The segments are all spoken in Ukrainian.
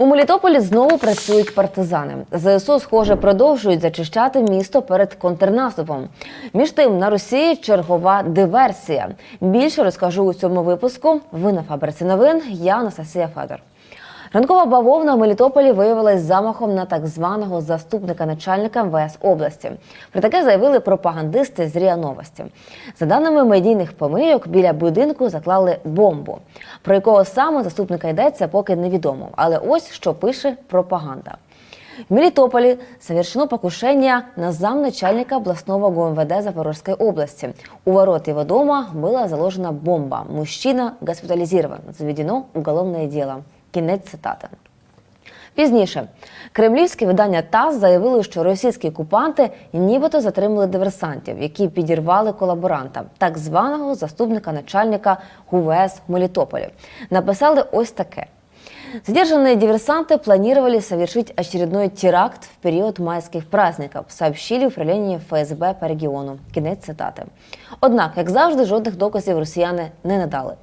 У Мелітополі знову працюють партизани. ЗСУ, схоже, продовжують зачищати місто перед контрнаступом. Між тим на Росії чергова диверсія. Більше розкажу у цьому випуску. Ви на фабриці новин. Я Анастасія Федор. Ранкова бавовна в Мелітополі виявилась замахом на так званого заступника начальника МВС області. Про таке заявили пропагандисти з РІА Новості. За даними медійних помийок, біля будинку заклали бомбу. Про якого саме заступника йдеться, поки невідомо. Але ось що пише пропаганда. В Мелитополе совершено покушение на замначальника областного ГУМВД Запорожской области. У ворот его дома была заложена бомба. Мужчина госпитализирован. Заведено уголовное дело. Кінець цитати. Пізніше кремлівське видання ТАСС заявило, що російські окупанти нібито затримали диверсантів, які підірвали колаборанта, так званого заступника начальника ГУВС Мелітополі. Написали ось таке. Задержанные диверсанты планировали совершить очередной теракт в период майских праздников, сообщили в управлінні ФСБ по регіону. Кінець цитати. Однак, як завжди, жодних доказів росіяни не надали.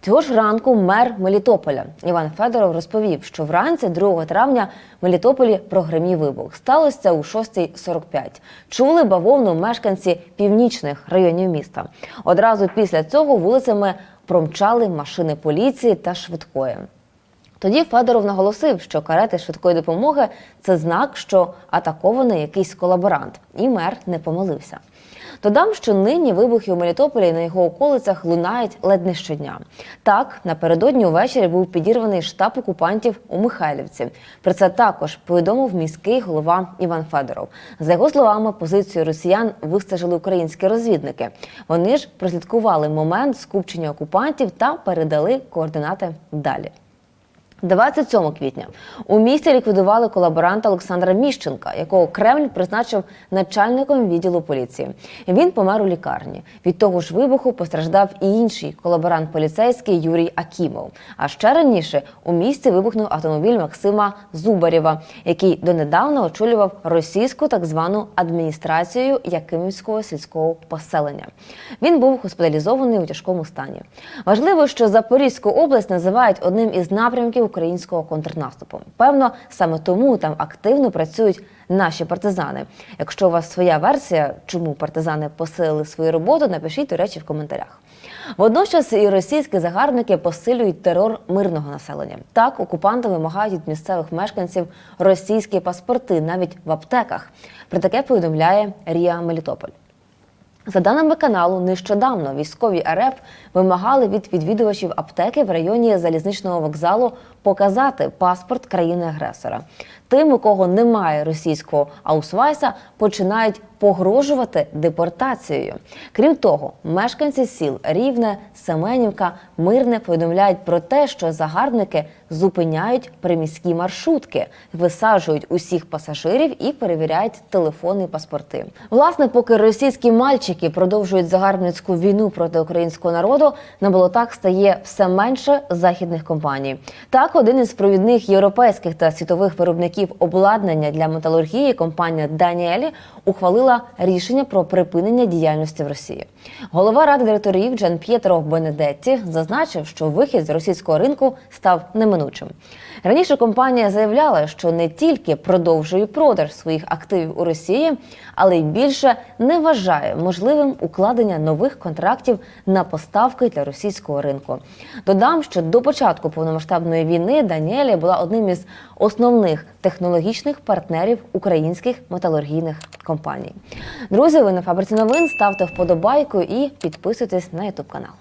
Цього ж ранку мер Мелітополя Іван Федоров розповів, що вранці 2 травня в Мелітополі прогремів вибух. Сталося у 6.45. Чули бавовну мешканці північних районів міста. Одразу після цього вулицями промчали машини поліції та швидкої. Тоді Федоров наголосив, що карети швидкої допомоги це знак, що атакований якийсь колаборант, і мер не помилився. Додам, що нині вибухи у Мелітополі і на його околицях лунають ледь не щодня. Так, напередодні увечері був підірваний штаб окупантів у Михайлівці. Про це також повідомив міський голова Іван Федоров. За його словами, позицію росіян вистежили українські розвідники. Вони ж прослідкували момент скупчення окупантів та передали координати далі. 27 квітня у місті ліквідували колаборанта Олександра Міщенка, якого Кремль призначив начальником відділу поліції. Він помер у лікарні. Від того ж вибуху постраждав і інший колаборант поліцейський Юрій Акімов. А ще раніше у місті вибухнув автомобіль Максима Зубарєва, який донедавна очолював російську так звану адміністрацію Якимівського сільського поселення. Він був госпіталізований у тяжкому стані. Важливо, що Запорізьку область називають одним із напрямків українського контрнаступу. Певно, саме тому там активно працюють наші партизани. Якщо у вас своя версія, чому партизани посилили свою роботу, напишіть до речі в коментарях. Водночас і російські загарбники посилюють терор мирного населення. Так, окупанти вимагають від місцевих мешканців російські паспорти навіть в аптеках. Про таке повідомляє Ріа Мелітополь. За даними каналу, нещодавно військові РФ вимагали від відвідувачів аптеки в районі залізничного вокзалу показати паспорт країни-агресора. Тим, у кого немає російського аусвайса, починають погрожувати депортацією. Крім того, мешканці сіл Рівне, Семенівка, Мирне повідомляють про те, що загарбники зупиняють приміські маршрутки, висаджують усіх пасажирів і перевіряють телефони і паспорти. Власне, поки російські мальчики продовжують загарбницьку війну проти українського народу, на болотах стає все менше західних компаній. Так, один із провідних європейських та світових виробників обладнання для металургії, компанія Даніелі, ухвалила рішення про припинення діяльності в Росії. Голова ради директорів Джан П'єтро Бенедетті зазначив, що вихід з російського ринку став неминучим. Раніше компанія заявляла, що не тільки продовжує продаж своїх активів у Росії, але й більше не вважає можливим укладення нових контрактів на поставки для російського ринку. Додам, що до початку повномасштабної війни Даніелі була одним із основних технологічних партнерів українських металургійних компаній. Друзі, ви на фабриці новин ставте вподобайку і підписуйтесь на ютуб канал.